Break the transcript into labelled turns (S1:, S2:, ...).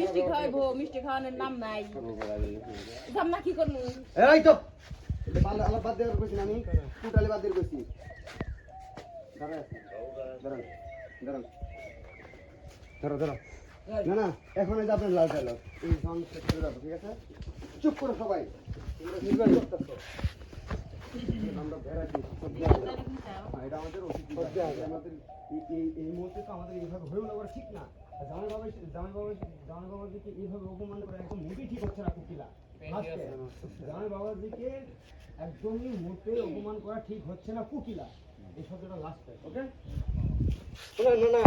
S1: মিষ্টি খাওয়াইবো। মিষ্টি খাওয়ানোর নাম নাই। যাম না কি করব?
S2: এই তো। বাদ দেওয়ার কইছি না আমি। টোটালি বাদ দিয়ে কইছি। দাঁড়া ধরো ধরো না না এখন এই যে আপনার লাল এই সং শেষ করে যাব ঠিক আছে? চুপ করো সবাই। তোমরা নির্বাণ করতেছো। আমরা ভেড়াচ্ছি এটা আমাদের অতীত আমাদের এই- এই এই মুহূর্তে তো আমাদের এইভাবে হয়েও না ঠিক না। আর জামাই বাবা জামাই বাবা জামাই বাবাজিকে এইভাবে অপমান করে একদম মোটেই ঠিক হচ্ছে না কুকিলা। আজকে জামাই বাবাজিকে একদমই মোটে অপমান করা ঠিক হচ্ছে না কুকিলা। এই শব্দটা লাস্ট ওকে না না।